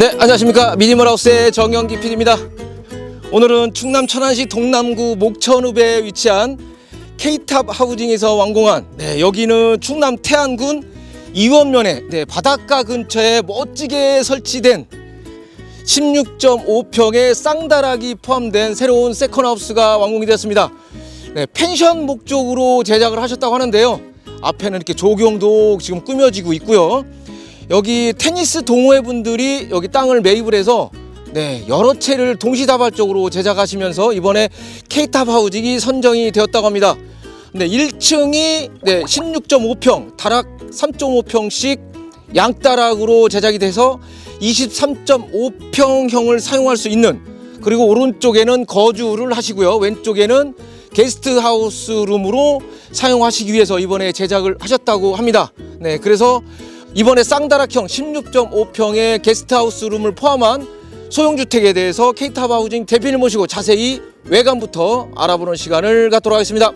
네, 안녕하십니까. 미니멀하우스의 정영기 PD입니다. 오늘은 충남 천안시 동남구 목천읍에 위치한 K탑 하우징에서 완공한 네, 여기는 충남 태안군 이원면에 네, 바닷가 근처에 멋지게 설치된 16.5평의 쌍다락이 포함된 새로운 세컨하우스가 완공이 되었습니다. 네, 펜션 목적으로 제작을 하셨다고 하는데요. 앞에는 이렇게 조경도 지금 꾸며지고 있고요. 여기 테니스 동호회 분들이 여기 땅을 매입을 해서 네, 여러 채를 동시다발적으로 제작하시면서 이번에 K탑 하우징이 선정이 되었다고 합니다. 네, 1층이 네, 16.5평, 다락 3.5평씩 양다락으로 제작이 돼서 23.5평형을 사용할 수 있는 그리고 오른쪽에는 거주를 하시고요. 왼쪽에는 게스트하우스 룸으로 사용하시기 위해서 이번에 제작을 하셨다고 합니다. 네, 그래서 이번에 쌍다락형 16.5평의 게스트하우스 룸을 포함한 소형주택에 대해서 케이탑 하우징 대표님 모시고 자세히 외관부터 알아보는 시간을 갖도록 하겠습니다.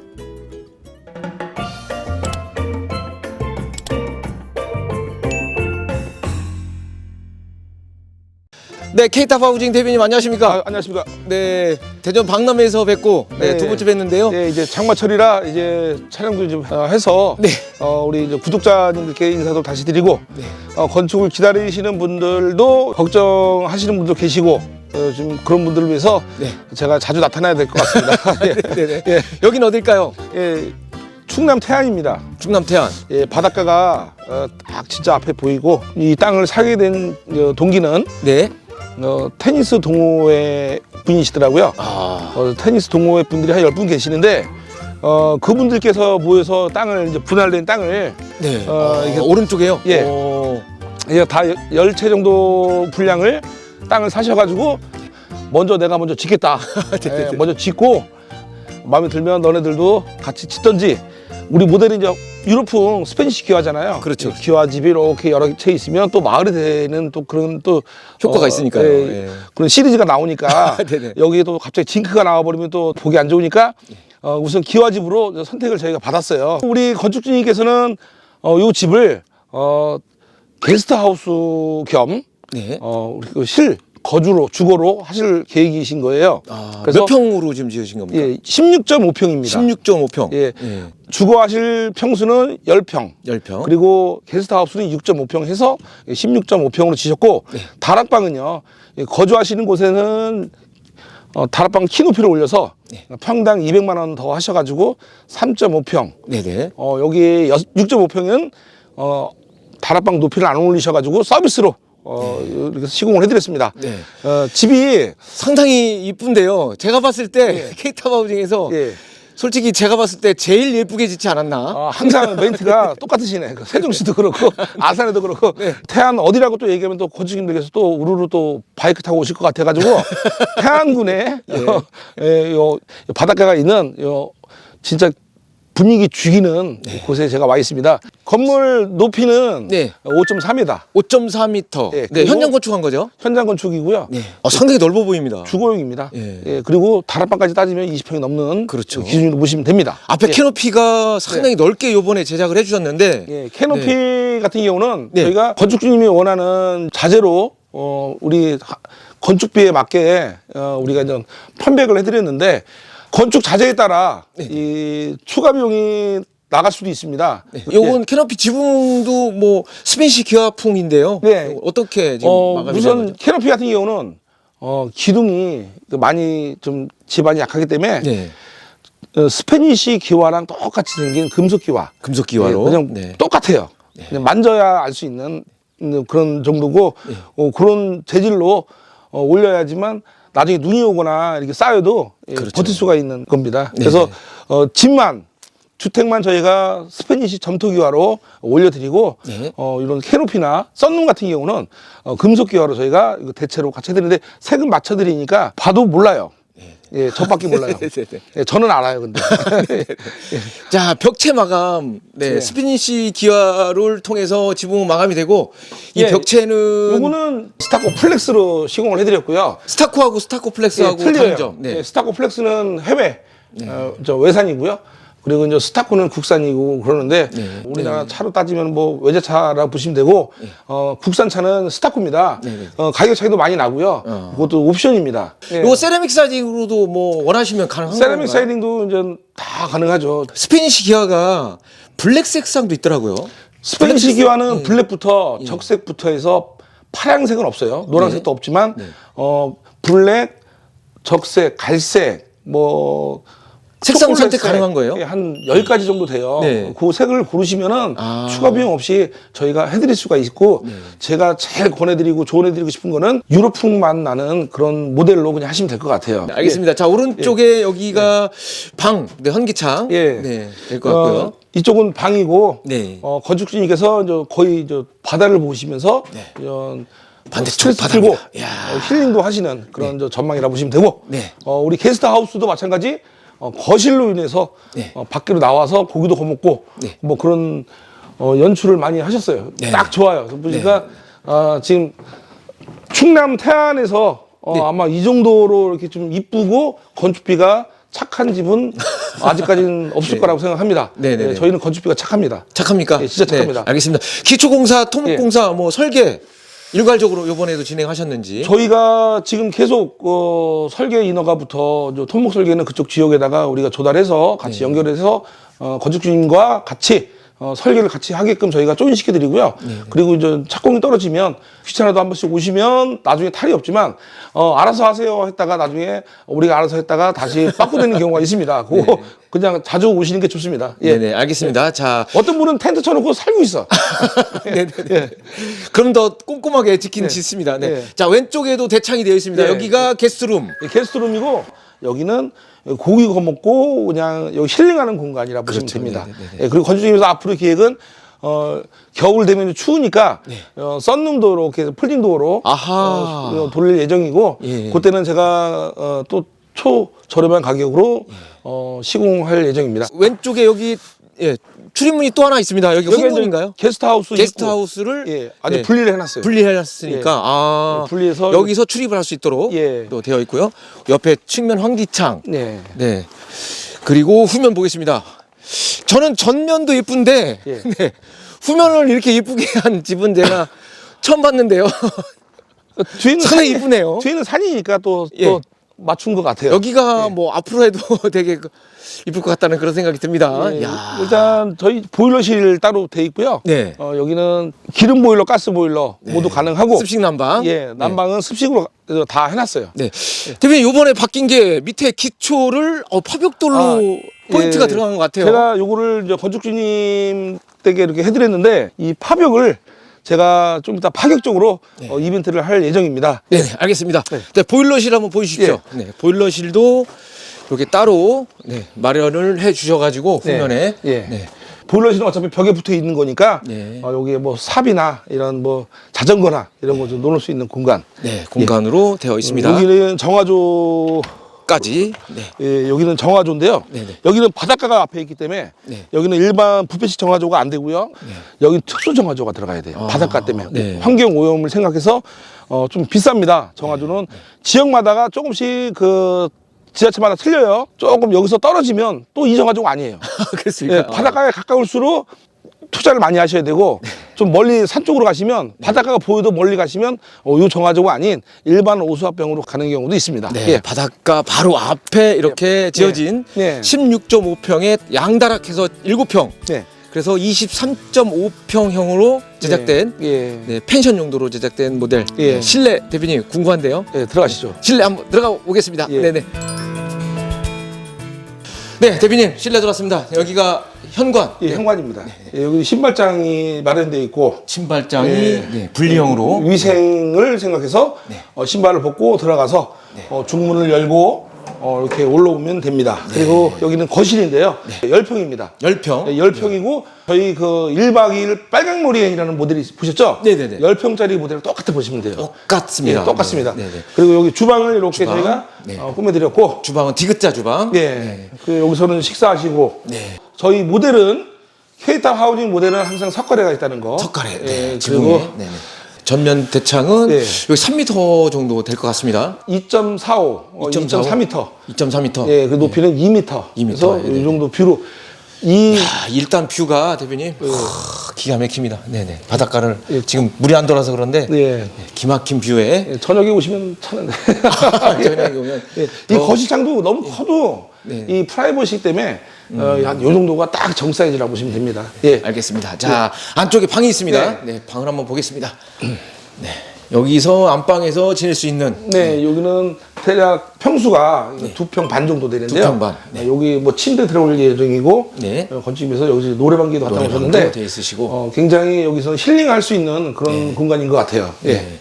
네, 케이탑 하우징 대표님 안녕하십니까? 아, 안녕하십니까. 네, 대전 박람회에서 뵙고 네, 네. 두 번째 뵀는데요. 네, 이제 장마철이라 이제 촬영도 좀 어, 해서 네. 어, 우리 이제 구독자님들께 인사도 다시 드리고 네. 어, 건축을 기다리시는 분들도 걱정하시는 분도 계시고 어, 좀 그런 분들을 위해서 네. 제가 자주 나타나야 될 것 같습니다. 예. 네 네. 예. 여긴 어딜까요? 예, 충남 태안입니다. 충남 태안. 예, 바닷가가 어, 딱 진짜 앞에 보이고 이 땅을 사게 된 어, 동기는 네. 어, 테니스 동호회 분이시더라고요. 아, 어, 테니스 동호회 분들이 한 열 분 계시는데 어, 그분들께서 모여서 땅을 이제 분할된 땅을 네. 어, 어, 이게- 오른쪽에요? 예. 오. 이제 다 열 채 정도 분량을 땅을 사셔가지고 먼저 내가 먼저 짓겠다. 네, 예, 먼저 짓고 마음에 들면 너네들도 같이 짓던지 우리 모델이 이제 유럽풍 스페니시 기와잖아요. 그렇죠. 이 기와집이 이렇게 여러 채 있으면 또 마을이 되는 또 그런 또 효과가 어, 있으니까요. 예, 예. 그런 시리즈가 나오니까 네네. 여기에 또 갑자기 징크가 나와버리면 또 보기 안 좋으니까 어, 우선 기와집으로 선택을 저희가 받았어요. 우리 건축주님께서는 어, 이 집을 어, 게스트하우스 겸 네. 어, 우리 그실 거주로 주거로 하실 계획이신 거예요. 아, 그래서- 몇 평으로 지금 지으신 겁니까? 예, 16.5평입니다. 16.5평. 예. 예. 주거하실 평수는 10평. 10평. 그리고 게스트하우스는 6.5평 해서 16.5평으로 지셨고 네. 다락방은요 예, 거주하시는 곳에는 어, 다락방 키 높이를 올려서 네. 평당 200만 원 더 하셔가지고 3.5평 네네. 어, 여기 6.5평은 어, 다락방 높이를 안 올리셔가지고 서비스로 어, 이렇게 시공을 해드렸습니다. 네. 어, 집이 상당히 이쁜데요. 제가 봤을 때 예. 케이탑 하우징에서 예, 솔직히 제가 봤을 때 제일 예쁘게 짓지 않았나? 어, 항상 멘트가 똑같으시네. 그 세종시도 그렇고 아산에도 그렇고 네. 태안 어디라고 또 얘기하면 또 건축님들께서 또 우르르 또 바이크 타고 오실 것 같아가지고 태안군에 요, 예, 요 바닷가가 있는 요 진짜 분위기 죽이는 곳에 제가 와 있습니다. 건물 높이는 네. 5.3m 5.4m. 예, 네, 그리고- 현장 건축한 거죠? 현장 건축이고요. 네. 어, 상당히 넓어 보입니다. 주거용입니다. 예. 예, 그리고 다락방까지 따지면 20평이 넘는 그렇죠. 기준으로 보시면 됩니다. 앞에 예. 캐노피가 상당히 넓게 요번에 제작을 해주셨는데 예, 캐노피 같은 경우는 네. 저희가 건축주님이 원하는 자재로 어, 우리 하- 건축비에 맞게 어, 우리가 이제 편백을 해드렸는데 건축 자재에 따라 네. 이 추가 비용이 나갈 수도 있습니다. 요건 캐노피 지붕도 뭐 스페니시 기와풍인데요. 네. 어떻게 지금 어, 우선 거죠? 캐노피 같은 경우는 어, 기둥이 그 많이 좀 집안이 약하기 때문에 네. 어, 스페니시 기와랑 똑같이 생긴 금속 기와. 금속 기와로. 예, 그냥 네. 똑같아요. 그냥 만져야 알 수 있는 그런 정도고 네. 어, 그런 재질로 어, 올려야지만 나중에 눈이 오거나 이렇게 쌓여도 예, 그렇죠. 버틸 수가 있는 겁니다. 네. 그래서 어, 집만 주택만 저희가 스페니시 점토기와로 올려드리고 네. 어, 이런 캐노피나 썬룸 같은 경우는 어, 금속기와로 저희가 대체로 같이 해드리는데 색은 맞춰드리니까 봐도 몰라요. 예, 저밖에 몰라요. 네, 네, 네. 예, 저는 알아요, 근데. 자 벽체 마감, 네, 네. 스피니시 기와를 통해서 지붕은 마감이 되고 이 예, 벽체는 요거는 스타코 플렉스로 시공을 해드렸고요. 스타코하고 스타코 플렉스하고 예, 틀려요. 다른 점. 네. 예, 스타코 플렉스는 해외, 어, 저 외산이고요. 그리고 이제 스타코는 국산이고 그러는데 네. 우리나라 차로 따지면 뭐 외제차라고 보시면 되고 어, 국산차는 스타코입니다. 네, 네. 어, 가격 차이도 많이 나고요. 어. 그것도 옵션입니다. 예. 요거 세라믹 사이딩으로도 뭐 원하시면 가능한 세라믹 건가요? 사이딩도 이제 다 가능하죠. 스페니시 기아가 블랙 색상도 있더라고요. 스페니시 블랙 기와는 예. 블랙부터 적색부터 해서 파란색은 없어요. 노란색도 없지만 어 블랙, 적색, 갈색 뭐 색상 선택 가능한 거예요? 예, 한 10가지 정도 돼요. 네. 그 색을 고르시면은 아. 추가 비용 없이 저희가 해드릴 수가 있고 네. 제가 제일 권해드리고 조언해드리고 싶은 거는 유럽풍 만 나는 그런 모델로 그냥 하시면 될 것 같아요. 네, 알겠습니다. 자 오른쪽에 여기가 방, 네, 현기창, 예. 네, 될 것 같고요. 어, 이쪽은 방이고 네. 어, 건축주님께서 이제 거의 저 바다를 보시면서 네. 이런 반대쪽 스트레스 바다입니다. 풀고 이야. 어, 힐링도 하시는 그런 저 전망이라 보시면 되고 네. 어, 우리 게스트 하우스도 마찬가지 어, 거실로 인해서 네. 어, 밖으로 나와서 고기도 거먹고 네. 뭐 그런 어, 연출을 많이 하셨어요. 네. 딱 좋아요. 그래서 보니까 아, 지금 충남 태안에서 어, 네. 아마 이 정도로 이렇게 좀 이쁘고 건축비가 착한 집은 아직까지는 없을 거라고 생각합니다. 네, 네, 네. 저희는 건축비가 착합니다. 착합니까? 예, 진짜 착합니다. 예. 알겠습니다. 기초공사, 토목공사, 뭐 설계 일괄적으로 이번에도 진행하셨는지. 저희가 지금 계속 어, 설계 인허가부터 저 토목 설계는 그쪽 지역에다가 우리가 조달해서 같이 네. 연결해서 어, 건축주님과 같이 어, 설계를 같이 하게끔 저희가 조인시켜 드리고요. 네, 그리고 이제 착공이 떨어지면 귀찮아도 한 번씩 오시면 나중에 탈이 없지만 어, 알아서 하세요 했다가 나중에 우리가 알아서 했다가 다시 빠꾸되는 경우가 있습니다. 그거 그냥 자주 오시는 게 좋습니다. 예. 네, 네, 알겠습니다. 자, 어떤 분은 텐트 쳐놓고 살고 있어. 네, 네, 네. 예. 그럼 더 꼼꼼하게 지킨 네. 짓습니다. 네. 네. 자, 왼쪽에도 대창이 되어 있습니다. 네. 여기가 게스트룸. 이 게스트룸이고 여기는 고기 거먹고 그냥 여기 힐링하는 공간이라 보시면 그렇죠. 됩니다. 네, 네, 네. 예, 그리고 건축님께서 앞으로 계획은 어, 겨울 되면 추우니까 어, 썬룸도 이렇게 폴딩 도어로 아하. 어, 돌릴 예정이고 예. 그때는 제가 어, 또 초저렴한 가격으로 어, 시공할 예정입니다. 왼쪽에 여기 예, 출입문이 또 하나 있습니다. 여기 여기 후문인가요? 게스트하우스 게스트하우스를 예, 아주 네, 분리를 해놨어요. 분리해놨으니까 예. 아 예, 분리해서 여기서 출입을 할 수 있도록 예. 또 되어 있고요. 옆에 측면 환기창. 네. 네. 그리고 후면 보겠습니다. 저는 전면도 예쁜데 예. 네. 후면을 이렇게 예쁘게 한 집은 제가 처음 봤는데요. 뒤에는 산이- 이쁘네요. 뒤에는 산이니까 또, 또 예. 맞춘 것 같아요. 여기가 뭐 앞으로 해도 되게 그- 이쁠 것 같다는 그런 생각이 듭니다. 예, 야. 일단 저희 보일러실 따로 돼 있고요. 네. 어, 여기는 기름 보일러, 가스 보일러 모두 가능하고 습식 난방. 예, 난방은 습식으로 다 해놨어요. 네. 대표님 요번에 바뀐 게 밑에 기초를 어, 파벽돌로 아, 포인트가 예, 들어간 것 같아요. 제가 요거를 이제 건축주님 댁에 이렇게 해드렸는데 이 파벽을 제가 좀 이따 파격적으로 어, 이벤트를 할 예정입니다. 네, 네, 알겠습니다. 네. 네, 보일러실 한번 보여주십시오. 네, 보일러실도 이렇게 따로 네, 마련을 해 주셔가지고 네. 후면에 예. 네. 보일러실은 어차피 벽에 붙어 있는 거니까 네. 어, 여기에 뭐 삽이나 이런 뭐 자전거나 이런 거 좀 놓을 수 있는 공간. 네, 공간으로 되어 있습니다. 여기는 정화조 까지. 네. 예, 여기는 정화조인데요. 네네. 여기는 바닷가가 앞에 있기 때문에 네. 여기는 일반 부패식 정화조가 안 되고요. 여기는 특수 정화조가 들어가야 돼요. 아, 바닷가 때문에 네. 환경 오염을 생각해서 어, 좀 비쌉니다. 정화조는 네. 지역마다가 조금씩 그 지자체마다 틀려요. 조금 여기서 떨어지면 또 이 정화조가 아니에요. 그렇습니까? 예, 바닷가에 가까울수록 투자를 많이 하셔야 되고 네. 좀 멀리 산 쪽으로 가시면 바닷가가 보여도 멀리 가시면 어, 요 정화조가 아닌 일반 오수화병으로 가는 경우도 있습니다. 네, 예. 바닷가 바로 앞에 이렇게 지어진 네. 16.5평의 양다락해서 7평. 네. 그래서 23.5평형으로 제작된 예. 네, 펜션 용도로 제작된 모델. 예. 네, 실내 대표님 궁금한데요. 예, 들어가시죠. 실내 한번 들어가 보겠습니다. 예. 네네. 네, 대표님 실내 들어왔습니다. 여기가 현관. 예, 현관입니다. 예, 여기 신발장이 마련되어 있고 신발장이 예. 네, 분리형으로. 위생을 생각해서 네. 어, 신발을 벗고 들어가서 어, 중문을 열고 어, 이렇게 올라오면 됩니다. 그리고 여기는 거실인데요. 열 10평입니다. 열평. 네, 10평이고 저희 그 1박 2일 빨강머리행이라는 모델이 보셨죠? 네네네. 10평짜리 모델을 똑같아 보시면 돼요. 똑같습니다. 예, 똑같습니다. 네, 네. 그리고 여기 주방을 이렇게 주방. 저희가 네. 어, 꾸며드렸고 주방은 디귿자 주방. 예, 그 여기서는 식사하시고 네. 저희 모델은 케이타 하우징 모델은 항상 석가래가 있다는 거. 석가래. 예, 네. 그리고 지붕에. 네, 네. 전면 대창은 네. 여기 3m 정도 될 것 같습니다. 2.45, 어, 2.45. 2.4m. 2.4m. 예, 그 높이는 2m. 2m, 그래서 예, 네. 이 정도 뷰로 이 아, 일단 뷰가 대표님 하, 기가 막힙니다. 네네 바닷가를 지금 물이 안 돌아서 그런데 예. 네, 기막힌 뷰에 예, 저녁에 오시면 차는데. 저녁에 오면 예, 이 더- 거실창도 너무 커도 네. 이 프라이버시 때문에 어, 한요 정도가 딱 정 사이즈라고 보시면 됩니다. 예. 알겠습니다. 자 안쪽에 방이 있습니다. 네. 방을 한번 보겠습니다. 네 여기서 안방에서 지낼 수 있는 네, 여기는 대략 평수가 두 평 반 정도 되는데요. 네. 두평 반, 네, 여기 뭐 침대 들어올 예정이고 네. 어, 건축에서 여기서 노래방기도 갖다 노래방도 놓으셨는데 있으시고. 어, 굉장히 여기서 힐링할 수 있는 그런 공간인 것 같아요. 예. 네.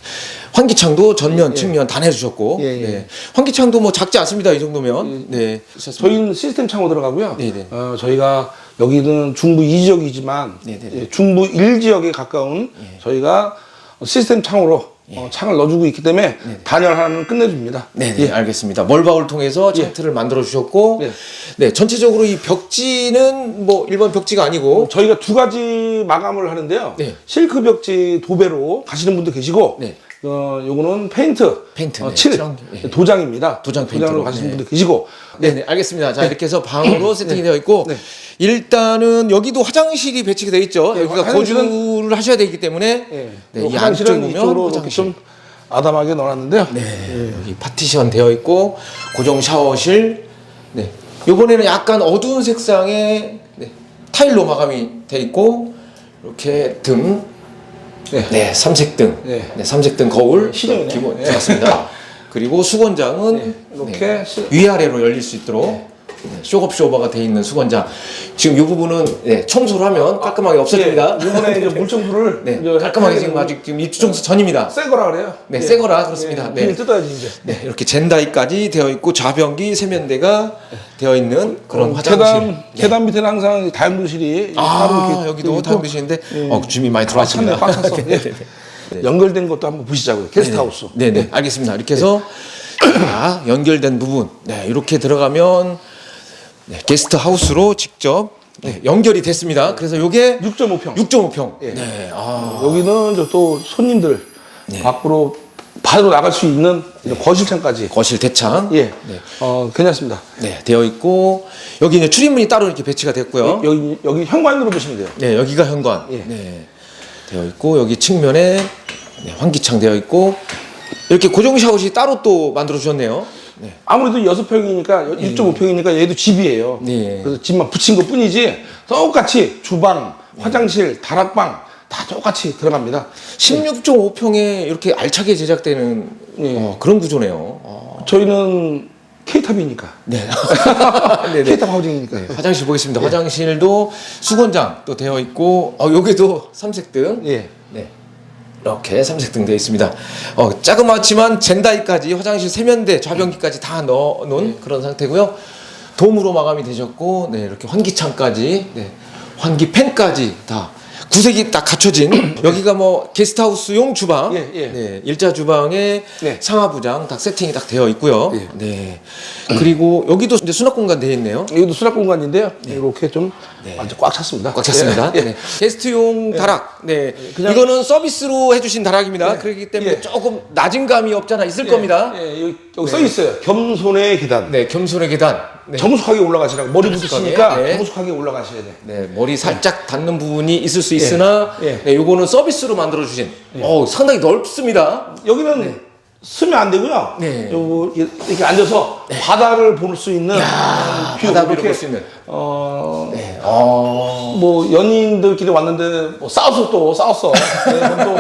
환기창도 전면, 측면 다 내주셨고, 예, 예. 네. 환기창도 뭐 작지 않습니다. 이 정도면. 네. 저희는 시스템 창호 들어가고요. 네, 네. 어, 저희가 여기는 중부 2지역이지만 네, 네, 네. 예, 중부 1지역에 가까운 저희가 시스템 창호로 어, 창을 넣어주고 있기 때문에 단열 하나는 끝내줍니다. 네, 예. 네, 알겠습니다. 멀바울 통해서 차트를 만들어 주셨고, 예. 네, 전체적으로 이 벽지는 뭐 일반 벽지가 아니고, 저희가 두 가지 마감을 하는데요. 네. 실크 벽지 도배로 가시는 분도 계시고, 네. 어, 요거는 페인트, 페인트, 어, 네, 칠, 개, 예. 도장입니다. 도장 도장으로 가시는 네. 분도 계시고, 네, 네, 알겠습니다. 자, 이렇게 해서 방으로 세팅이 되어 있고, 네. 일단은 여기도 화장실이 배치가 되어 있죠. 네, 여기가 화장실은- 거주를 하셔야 되기 때문에, 예. 네, 요이 안쪽 화장실은 보면 이쪽으로 이렇게 화장실. 좀 아담하게 넣어놨는데요. 네, 여기 파티션 되어 있고 고정 샤워실. 네, 요번에는 약간 어두운 색상의 네, 타일로 마감이 되어 있고 이렇게 등, 네. 네, 삼색 등, 네. 네, 삼색 등 거울 신형이네. 기본 네. 들어갔습니다. 그리고 수건장은 이렇게 네, 시- 위아래로 열릴 수 있도록 네, 쇼업 쇼버가 되어 있는 수건장. 지금 이 부분은 네, 청소를 하면 깔끔하게 없어집니다. 예, 이번에 이제 물청소를 네, 이제 깔끔하게 해야 지금 되는 아직 지금 입주 청소 전입니다. 새 거라 그래요. 네, 새 거라 그렇습니다. 예, 네. 비닐 뜯어야지 이제. 네, 이렇게 젠다이까지 되어 있고 좌변기 세면대가 되어 있는 그런 어, 화장실. 계단 계단 밑에는 항상 다용도실이 아, 여기도 다용도실인데 예. 어, 주민이 많이 들어왔습니다. 꽉. 네, 네, 네. 연결된 것도 한번 보시자고요. 게스트하우스. 네, 네, 알겠습니다. 이렇게 해서 자, 연결된 부분, 네, 이렇게 들어가면 네, 게스트 하우스로 직접 네, 연결이 됐습니다. 그래서 요게 6.5평. 6.5평. 예. 네, 아, 여기는 이제 또 손님들 밖으로 바로 나갈 수 있는 이제 거실창까지 거실 대창. 예, 네. 어 괜찮습니다. 네, 되어 있고 여기 이제 출입문이 따로 이렇게 배치가 됐고요. 여기 여기 현관으로 보시면 돼요. 네, 여기가 현관. 예. 네. 되어 있고 여기 측면에 네, 환기창 되어 있고 이렇게 고정 샤워실이 따로 또 만들어 주셨네요. 네. 아무래도 여섯 평이니까 6.5평이니까 얘도 집이에요. 네. 그래서 집만 붙인 것 뿐이지 똑같이 주방, 화장실, 다락방 다 똑같이 들어갑니다. 16.5평에 이렇게 알차게 제작되는 예. 어, 그런 구조네요. 어. 저희는 K탑이니까. 네. K탑 하우징이니까. 네, 화장실 보겠습니다. 화장실도 수건장 또 되어 있고 어, 여기도 삼색등. 예. 네. 이렇게 삼색등 되어 있습니다. 어, 자그마치만 젠다이까지 화장실 세면대, 좌변기까지 다 넣어 놓은 그런 상태고요. 돔으로 마감이 되셨고, 네, 이렇게 환기창까지, 네, 환기팬까지 다 구색이 딱 갖춰진 여기가 뭐 게스트하우스용 주방, 예, 예. 네, 일자 주방에 네. 상하부장 딱 세팅이 딱 되어 있고요. 예. 네, 그리고 여기도 이제 수납 공간 되어 있네요. 여기도 수납 공간인데요. 이렇게 좀 완전 꽉 찼습니다. 네. 꽉 찼습니다. 예. 예. 네. 게스트용 다락. 네. 그냥- 이거는 서비스로 해주신 다락입니다. 네. 그렇기 때문에 예. 조금 낮은 감이 없잖아 있을 겁니다. 예, 여기, 여기 써 있어요. 겸손의 계단. 네, 겸손의 계단. 네. 정숙하게 올라가시라고 머리 붙으시니까 네. 정숙하게 올라가셔야 돼. 네, 머리 살짝 닿는 부분이 있을 수 있으나, 예. 네, 요거는 서비스로 만들어 주신. 어, 상당히 넓습니다. 여기는 쓰면 안 되고요. 네. 요거 이렇게 앉아서 바다를 볼 수 있는 뷰, 바다뷰를 이렇게, 볼 수 있는. 어, 네. 어. 뭐 연인들끼리 왔는데 뭐 싸웠어 또 싸웠어. 네, 그럼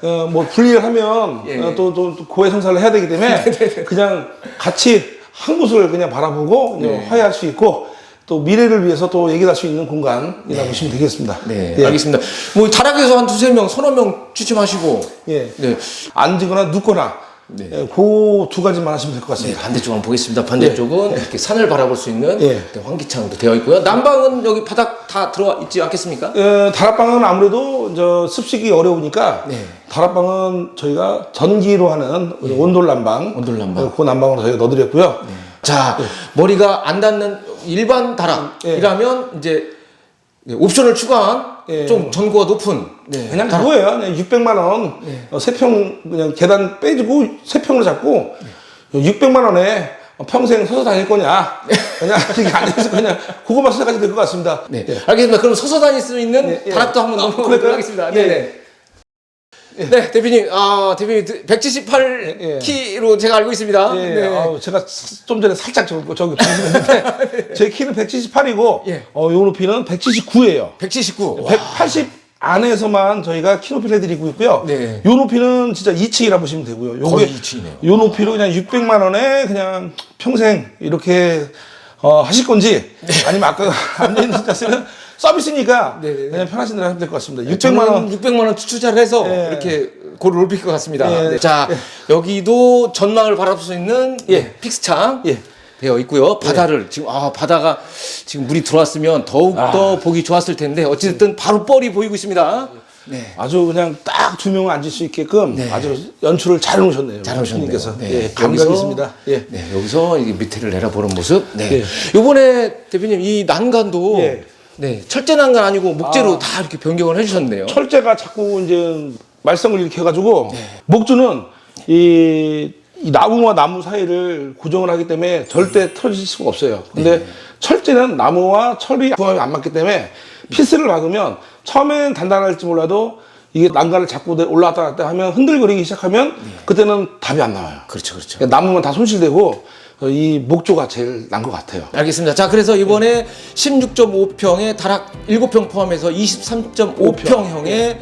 또 어, 뭐 분리를 하면 예. 어, 또, 또, 또 고해 성사를 해야 되기 때문에 그냥 같이 한 곳을 그냥 바라보고 네. 화해할 수 있고 또 미래를 위해서 또 얘기할 수 있는 공간이라고 보시면 되겠습니다. 네, 예. 알겠습니다. 뭐, 다락에서 한 두세 명, 서너 명 추첨하시고. 예. 네. 앉거나 눕거나 네. 그 두 가지만 하시면 될 것 네, 같습니다. 반대쪽 한번 보겠습니다. 반대쪽은 이렇게 산을 바라볼 수 있는 예. 네, 환기창도 되어 있고요. 난방은 여기 바닥 다 들어와 있지 않겠습니까? 에, 다락방은 아무래도 저 습식이 어려우니까 네. 다락방은 저희가 전기로 하는 온돌 난방, 온돌 난방. 어, 그 난방으로 저희가 넣어드렸고요. 자, 머리가 안 닿는 일반 다락이라면 이제 네, 옵션을 추가한 예. 좀 전고가 높은 네, 그냥 다락. 그거예요. 그냥 600만 원, 어, 세평 그냥 계단 빼주고 세 평을 잡고 600만 원에 어, 평생 서서 다닐 거냐, 그냥 이렇게 앉아서 그냥 그거만 생각하셔도 될것 같습니다. 네. 알겠습니다. 그럼 서서 다닐 수 있는 예, 예. 다락도 한번 아, 넘어보도록? 하겠습니다. 예, 네네. 네, 대표님, 아, 대표님 178 예, 예. 키로 제가 알고 있습니다. 예, 네. 아우, 제가 좀 전에 살짝 저기, 저기 보시는데 제 키는 178이고 예. 어, 요 높이는 179예요. 179. 180 안에서만 저희가 키 높이를 해드리고 있고요. 네. 요 높이는 진짜 2층이라 보시면 되고요. 요게 거의 2층이네요. 요 높이로 그냥 600만 원에 그냥 평생 이렇게 어, 하실 건지 아니면 아까 앉아 있는 자세는 서비스니까 네, 네, 네. 그냥 편하신 대로 하면 될 것 같습니다. 600만 저는 원. 600만 원 투자를 해서 예. 이렇게 고를 높일 것 같습니다. 예. 네. 자, 여기도 전망을 바라볼 수 있는 예. 픽스창 예. 되어 있고요. 바다를 지금 아 바다가 지금 물이 들어왔으면 더욱 더 보기 좋았을 텐데 어쨌든 바로 뻘이 보이고 있습니다. 네. 아주 그냥 딱 두 명 앉을 수 있게끔 아주 연출을 잘 놓으셨네요. 잘. 님께서 네. 예, 감각 있습니다. 예. 네, 여기서 이 밑에를 내려보는 모습. 네. 예. 요번에 대표님 이 난간도 예. 네, 철제 난간 아니고 목재로 아. 다 이렇게 변경을 해주셨네요. 철제가 자꾸 이제 말썽을 일으켜 가지고 네. 목주는 이, 이 나무와 나무 사이를 고정을 하기 때문에 절대 틀어질 수가 없어요. 근데 네. 철제는 나무와 철이 부합이 안 맞기 때문에 피스를 박으면 처음엔 단단할지 몰라도 이게 난간을 잡고 내- 올라왔다 갔다 하면 흔들거리기 시작하면 네. 그때는 답이 안 나와요. 그렇죠, 그렇죠. 그러니까 나무만 다 손실되고 어, 이 목조가 제일 난 것 같아요. 알겠습니다. 자, 그래서 이번에 16.5평에 다락 7평 포함해서 23.5평형의 예,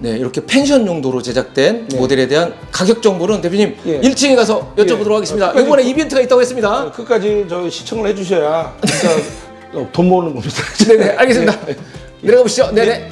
네, 이렇게 펜션 용도로 제작된 모델에 대한 가격 정보는 대표님 예. 1층에 가서 여쭤보도록 예. 하겠습니다. 끝까지- 이번에 이벤트가 있다고 했습니다. 어, 끝까지 저 시청을 해주셔야 진짜 어, 돈 모으는 겁니다. 네네, 알겠습니다. 내려가 보시죠. 네네.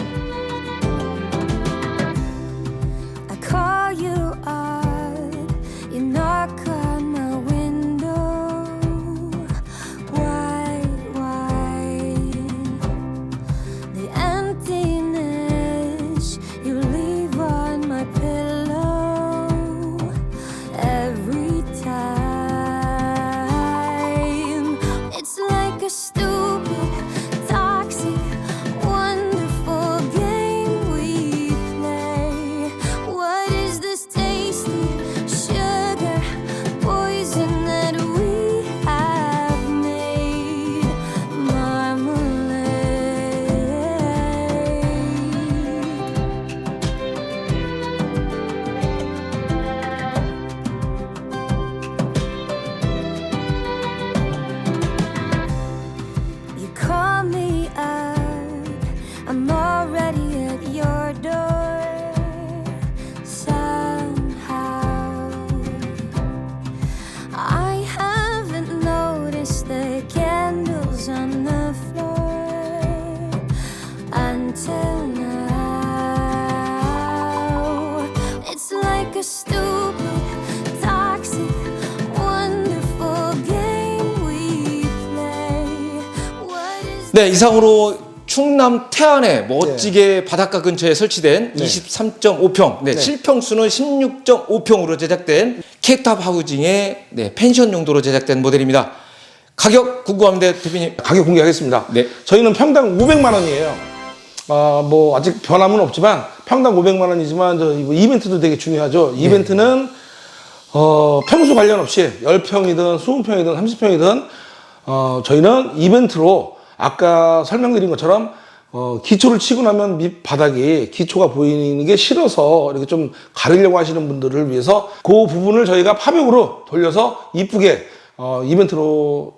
네, 이상으로 충남 태안에 멋지게 바닷가 근처에 설치된 네. 23.5평, 네, 실평수는 16.5평으로 제작된 케이탑 하우징의 네, 펜션 용도로 제작된 모델입니다. 가격 궁금합니다, 대표님. 가격 공개하겠습니다. 네. 저희는 평당 500만 원이에요. 아, 뭐 아직 변함은 없지만 평당 500만 원이지만 저 이거 이벤트도 되게 중요하죠. 이벤트는 어, 평수 관련 없이 10평이든 20평이든 30평이든 어, 저희는 이벤트로 아까 설명드린 것처럼 어, 기초를 치고 나면 밑 바닥이 기초가 보이는 게 싫어서 이렇게 좀 가리려고 하시는 분들을 위해서 그 부분을 저희가 파벽으로 돌려서 이쁘게 어, 이벤트로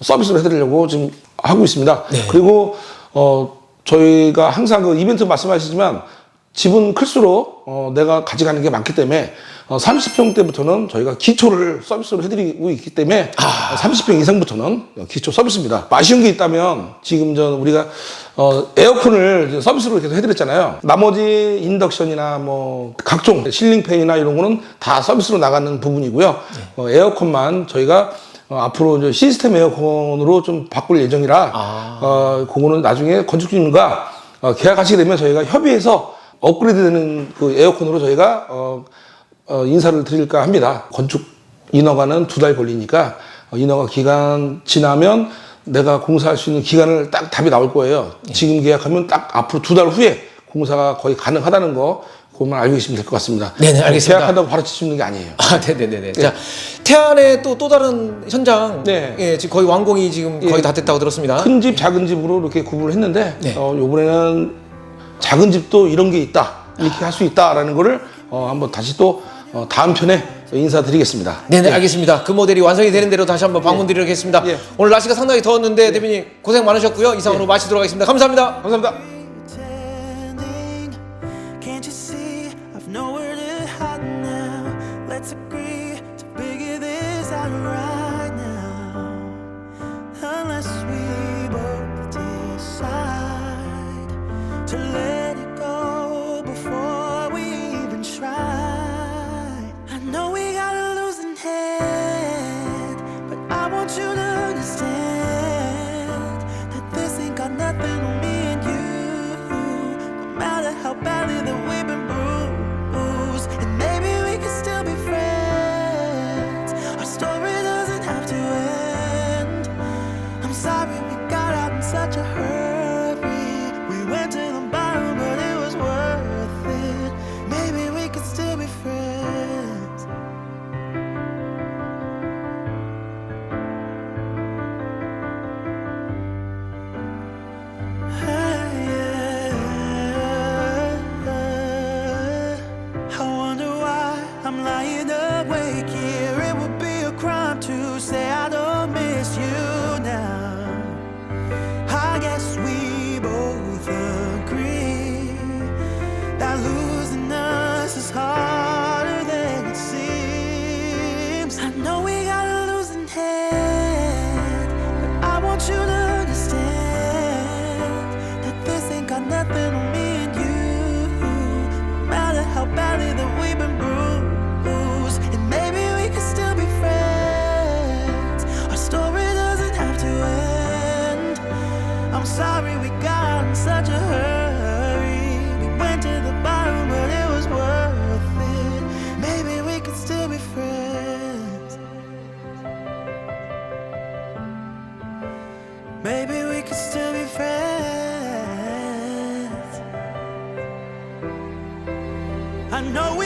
서비스를 해드리려고 지금 하고 있습니다. 그리고 어, 저희가 항상 그 이벤트 말씀하시지만 집은 클수록 어, 내가 가져가는 게 많기 때문에 어, 30평 때부터는 저희가 기초를 서비스로 해드리고 있기 때문에 어, 30평 이상부터는 기초 서비스입니다. 아쉬운 게 있다면 지금 저 우리가 어, 에어컨을 서비스로 계속 해드렸잖아요. 나머지 인덕션이나 뭐 각종 실링팬이나 이런 거는 다 서비스로 나가는 부분이고요. 어, 에어컨만 저희가 어, 앞으로 이제 시스템 에어컨으로 좀 바꿀 예정이라 어, 그거는 나중에 건축주님과 어, 계약하시게 되면 저희가 협의해서 업그레이드되는 그 에어컨으로 저희가 어, 어, 인사를 드릴까 합니다. 건축 인허가는 두 달 걸리니까 어, 인허가 기간 지나면 내가 공사할 수 있는 기간을 딱 답이 나올 거예요. 예. 지금 계약하면 딱 앞으로 두 달 후에 공사가 거의 가능하다는 거 그것만 알고 계시면 될 것 같습니다. 네, 네, 알겠습니다. 계약한다고 바로 치시는 게 아니에요. 아, 네네네네. 네. 네, 네 예. 자, 태안의 또, 또 다른 현장. 네. 예, 지금 거의 완공이 지금 예. 거의 예, 다 됐다고 들었습니다. 큰 집, 작은 집으로 이렇게 구분을 했는데, 네. 어, 요번에는 작은 집도 이런 게 있다 이렇게 할 수 있다라는 거를 어, 한번 다시 또 어, 다음 편에 인사드리겠습니다. 네네 예. 알겠습니다. 그 모델이 완성이 되는 대로 다시 한번 방문 드리도록 하겠습니다. 예. 오늘 날씨가 상당히 더웠는데 대표님 고생 많으셨고요. 이상으로 예. 마치도록 하겠습니다. 감사합니다. 감사합니다. I'm lying awake. know